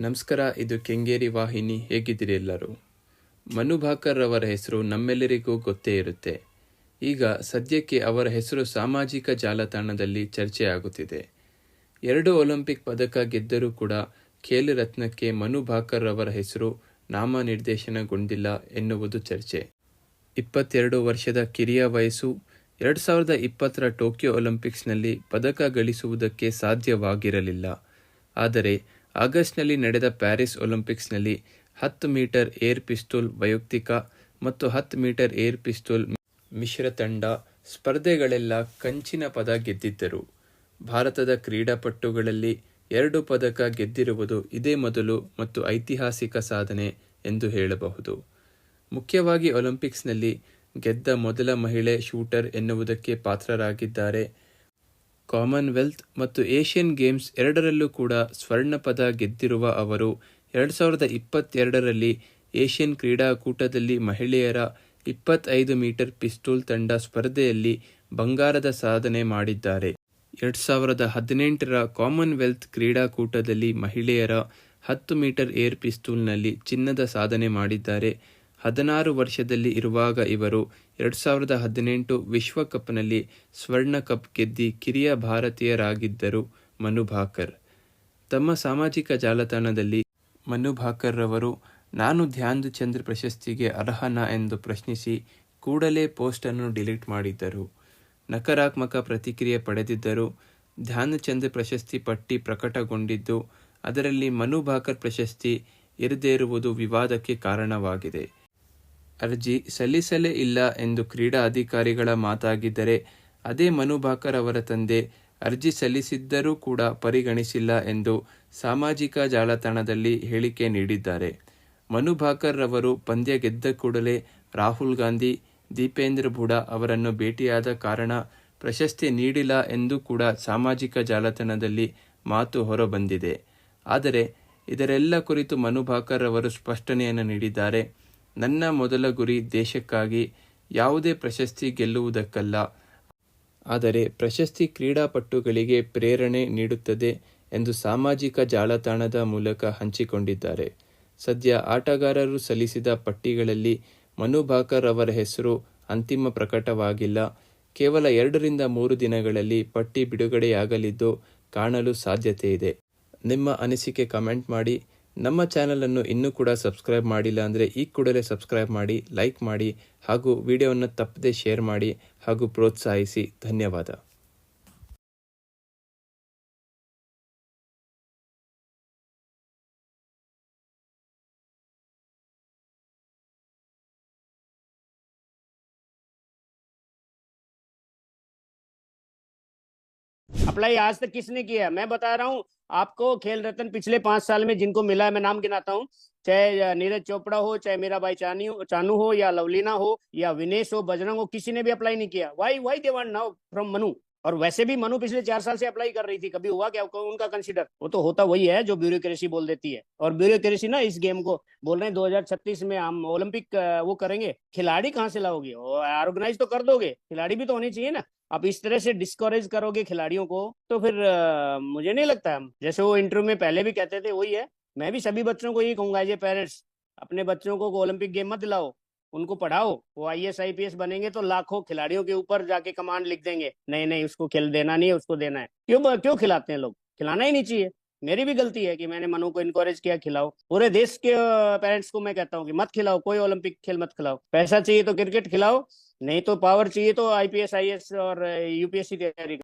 ನಮಸ್ಕಾರ, ಇದು ಕೆಂಗೇರಿ ವಾಹಿನಿ. ಹೇಗಿದ್ದೀರಿ ಎಲ್ಲರೂ? ಮನು ಭಾಕರ್ ಅವರ ಹೆಸರು ನಮ್ಮೆಲ್ಲರಿಗೂ ಗೊತ್ತೇ ಇರುತ್ತೆ. ಈಗ ಸದ್ಯಕ್ಕೆ ಅವರ ಹೆಸರು ಸಾಮಾಜಿಕ ಜಾಲತಾಣದಲ್ಲಿ ಚರ್ಚೆಯಾಗುತ್ತಿದೆ. ಎರಡು ಒಲಿಂಪಿಕ್ ಪದಕ ಗೆದ್ದರೂ ಕೂಡ ಖೇಲ್ ರತ್ನಕ್ಕೆ ಮನು ಭಾಕರ್ ಅವರ ಹೆಸರು ನಾಮನಿರ್ದೇಶನಗೊಂಡಿಲ್ಲ ಎನ್ನುವುದು ಚರ್ಚೆ. ಇಪ್ಪತ್ತೆರಡು ವರ್ಷದ ಕಿರಿಯ ವಯಸ್ಸು, ಎರಡು ಸಾವಿರದ ಇಪ್ಪತ್ತರ ಟೋಕಿಯೋ ಒಲಿಂಪಿಕ್ಸ್ನಲ್ಲಿ ಪದಕ ಗಳಿಸುವುದಕ್ಕೆ ಸಾಧ್ಯವಾಗಿರಲಿಲ್ಲ. ಆದರೆ ಆಗಸ್ಟ್ನಲ್ಲಿ ನಡೆದ ಪ್ಯಾರಿಸ್ ಒಲಿಂಪಿಕ್ಸ್ನಲ್ಲಿ ಹತ್ತು ಮೀಟರ್ ಏರ್ ಪಿಸ್ತೂಲ್ ವೈಯಕ್ತಿಕ ಮತ್ತು ಹತ್ತು ಮೀಟರ್ ಏರ್ ಪಿಸ್ತೂಲ್ ಮಿಶ್ರ ತಂಡ ಸ್ಪರ್ಧೆಗಳೆಲ್ಲ ಕಂಚಿನ ಪದ ಗೆದ್ದಿದ್ದರು. ಭಾರತದ ಕ್ರೀಡಾಪಟುಗಳಲ್ಲಿ ಎರಡು ಪದಕ ಗೆದ್ದಿರುವುದು ಇದೇ ಮೊದಲು ಮತ್ತು ಐತಿಹಾಸಿಕ ಸಾಧನೆ ಎಂದು ಹೇಳಬಹುದು. ಮುಖ್ಯವಾಗಿ ಒಲಿಂಪಿಕ್ಸ್ನಲ್ಲಿ ಗೆದ್ದ ಮೊದಲ ಮಹಿಳೆ ಶೂಟರ್ ಎನ್ನುವುದಕ್ಕೆ ಪಾತ್ರರಾಗಿದ್ದಾರೆ ಕಾಮನ್ವೆಲ್ತ್ ಮತ್ತು ಏಷ್ಯನ್ ಗೇಮ್ಸ್ ಎರಡರಲ್ಲೂ ಕೂಡ ಸ್ವರ್ಣ ಪದ ಗೆದ್ದಿರುವ ಅವರು ಎರಡು ಸಾವಿರದ ಇಪ್ಪತ್ತೆರಡರಲ್ಲಿ ಏಷ್ಯನ್ ಕ್ರೀಡಾಕೂಟದಲ್ಲಿ ಮಹಿಳೆಯರ ಇಪ್ಪತ್ತೈದು ಮೀಟರ್ ಪಿಸ್ತೂಲ್ ತಂಡ ಸ್ಪರ್ಧೆಯಲ್ಲಿ ಬಂಗಾರದ ಸಾಧನೆ ಮಾಡಿದ್ದಾರೆ. ಎರಡು ಸಾವಿರದ ಹದಿನೆಂಟರ ಕಾಮನ್ವೆಲ್ತ್ ಕ್ರೀಡಾಕೂಟದಲ್ಲಿ ಮಹಿಳೆಯರ ಹತ್ತು ಮೀಟರ್ ಏರ್ ಪಿಸ್ತೂಲ್ನಲ್ಲಿ ಚಿನ್ನದ ಸಾಧನೆ ಮಾಡಿದ್ದಾರೆ. ಹದಿನಾರು ವರ್ಷದಲ್ಲಿ ಇರುವಾಗ ಇವರು ಎರಡು ಸಾವಿರದ ಹದಿನೆಂಟು ವಿಶ್ವಕಪ್ನಲ್ಲಿ ಸ್ವರ್ಣ ಕಪ್ ಗೆದ್ದಿ ಕಿರಿಯ ಭಾರತೀಯರಾಗಿದ್ದರು ಮನು ಭಾಕರ್. ತಮ್ಮ ಸಾಮಾಜಿಕ ಜಾಲತಾಣದಲ್ಲಿ ಮನು ಭಾಕರ್ ರವರು, ನಾನು ಧ್ಯಾನ್ ಚಂದ್ರ ಪ್ರಶಸ್ತಿಗೆ ಅರ್ಹನ ಎಂದು ಪ್ರಶ್ನಿಸಿ ಕೂಡಲೇ ಪೋಸ್ಟನ್ನು ಡಿಲೀಟ್ ಮಾಡಿದ್ದರು. ನಕಾರಾತ್ಮಕ ಪ್ರತಿಕ್ರಿಯೆ ಪಡೆದಿದ್ದರು. ಧ್ಯಾನ್ ಚಂದ್ರ ಪ್ರಶಸ್ತಿ ಪಟ್ಟಿ ಪ್ರಕಟಗೊಂಡಿದ್ದು, ಅದರಲ್ಲಿ ಮನು ಭಾಕರ್ ಪ್ರಶಸ್ತಿ ಇರದೇ ಇರುವುದು ವಿವಾದಕ್ಕೆ ಕಾರಣವಾಗಿದೆ. ಅರ್ಜಿ ಸಲ್ಲಿಸಲೇ ಇಲ್ಲ ಎಂದು ಕ್ರೀಡಾ ಅಧಿಕಾರಿಗಳ ಮಾತಾಗಿದ್ದರೆ ಅದೇ ಮನುಭಾಕರ್ ಅವರ ತಂದೆ ಅರ್ಜಿ ಸಲ್ಲಿಸಿದ್ದರೂ ಕೂಡ ಪರಿಗಣಿಸಿಲ್ಲ ಎಂದು ಸಾಮಾಜಿಕ ಜಾಲತಾಣದಲ್ಲಿ ಹೇಳಿಕೆ ನೀಡಿದ್ದಾರೆ. ಮನುಭಾಕರ್ ರವರು ಪಂದ್ಯ ಗೆದ್ದ ಕೂಡಲೇ ರಾಹುಲ್ ಗಾಂಧಿ, ದೀಪೇಂದ್ರ ಬುಡಾ ಅವರನ್ನು ಭೇಟಿಯಾದ ಕಾರಣ ಪ್ರಶಸ್ತಿ ನೀಡಿಲ್ಲ ಎಂದು ಕೂಡ ಸಾಮಾಜಿಕ ಜಾಲತಾಣದಲ್ಲಿ ಮಾತು ಹೊರಬಂದಿದೆ. ಆದರೆ ಇದರೆಲ್ಲ ಕುರಿತು ಮನುಭಾಕರ್ ಅವರು ಸ್ಪಷ್ಟನೆಯನ್ನು ನೀಡಿದ್ದಾರೆ. ನನ್ನ ಮೊದಲ ಗುರಿ ದೇಶಕ್ಕಾಗಿ ಯಾವುದೇ ಪ್ರಶಸ್ತಿ ಗೆಲ್ಲುವುದಕ್ಕಲ್ಲ. ಆದರೆ ಪ್ರಶಸ್ತಿ ಕ್ರೀಡಾಪಟುಗಳಿಗೆ ಪ್ರೇರಣೆ ನೀಡುತ್ತದೆ ಎಂದು ಸಾಮಾಜಿಕ ಜಾಲತಾಣದ ಮೂಲಕ ಹಂಚಿಕೊಂಡಿದ್ದಾರೆ. ಸದ್ಯ ಆಟಗಾರರು ಸಲ್ಲಿಸಿದ ಪಟ್ಟಿಗಳಲ್ಲಿ ಮನುಭಾಕರ್ ಅವರ ಹೆಸರು ಅಂತಿಮ ಪ್ರಕಟವಾಗಿಲ್ಲ. ಕೇವಲ ಎರಡರಿಂದ ಮೂರು ದಿನಗಳಲ್ಲಿ ಪಟ್ಟಿ ಬಿಡುಗಡೆಯಾಗಲಿದ್ದು ಕಾಣಲು ಸಾಧ್ಯತೆ ಇದೆ ನಿಮ್ಮ ಅನಿಸಿಕೆ ಕಮೆಂಟ್ ಮಾಡಿ. ನಮ್ಮ ಚಾನಲನ್ನು ಇನ್ನೂ ಕೂಡ ಸಬ್ಸ್ಕ್ರೈಬ್ ಮಾಡಿಲ್ಲ ಅಂದರೆ ಈ ಕೂಡಲೇ ಸಬ್ಸ್ಕ್ರೈಬ್ ಮಾಡಿ ಲೈಕ್ ಮಾಡಿ ಹಾಗೂ ವಿಡಿಯೋವನ್ನು ತಪ್ಪದೆ ಶೇರ್ ಮಾಡಿ ಹಾಗೂ ಪ್ರೋತ್ಸಾಹಿಸಿ. ಧನ್ಯವಾದ. अप्लाई आज तक किसने किया है? मैं बता रहा हूँ, आपको खेल रत्न पिछले पाँच साल में जिनको मिला है, मैं नाम गिनाता हूँ। चाहे नीरज चोपड़ा हो, चाहे मेरा भाई चानी हो, चानू हो, या लवलीना हो, या विनेश हो, बजरंग हो, किसी ने भी अप्लाई नहीं किया। Why why they want now from Manu? और वैसे भी मनु पिछले चार साल से अप्लाई कर रही थी, कभी हुआ क्या? उनका कंसिडर वो तो होता वही है जो ब्यूरोक्रेसी बोल देती है। और ब्यूरोक्रेसी ना इस गेम को बोल रहे हैं 2036 में हम ओलंपिक वो करेंगे। खिलाड़ी कहाँ से लाओगे? ऑर्गेनाइज तो कर दोगे। खिलाड़ी भी तो होनी चाहिए ना। आप इस तरह से डिस्करेज करोगे खिलाड़ियों को तो फिर आ, मुझे नहीं लगता। है जैसे वो इंटरव्यू में पहले भी कहते थे वही है। मैं भी सभी बच्चों को यही कहूँगा एज ए पेरेंट्स अपने बच्चों को ओलंपिक गेम मत दिलाओ। उनको पढ़ाओ। वो I S I P S बनेंगे तो लाखों खिलाड़ियों के ऊपर जाके कमांड लिख देंगे। नहीं नहीं उसको खेल देना नहीं है उसको देना है। क्यों क्यों खिलाते हैं लोग? खिलाना ही नहीं चाहिए। मेरी भी गलती है कि मैंने मनु को इनकरेज किया, खिलाओ। पूरे देश के पेरेंट्स को मैं कहता हूँ कि मत खिलाओ, कोई ओलंपिक खेल मत खिलाओ। पैसा चाहिए तो क्रिकेट खिलाओ, नहीं तो पावर चाहिए तो आईपीएस आईएएस और यूपीएससी तैयारी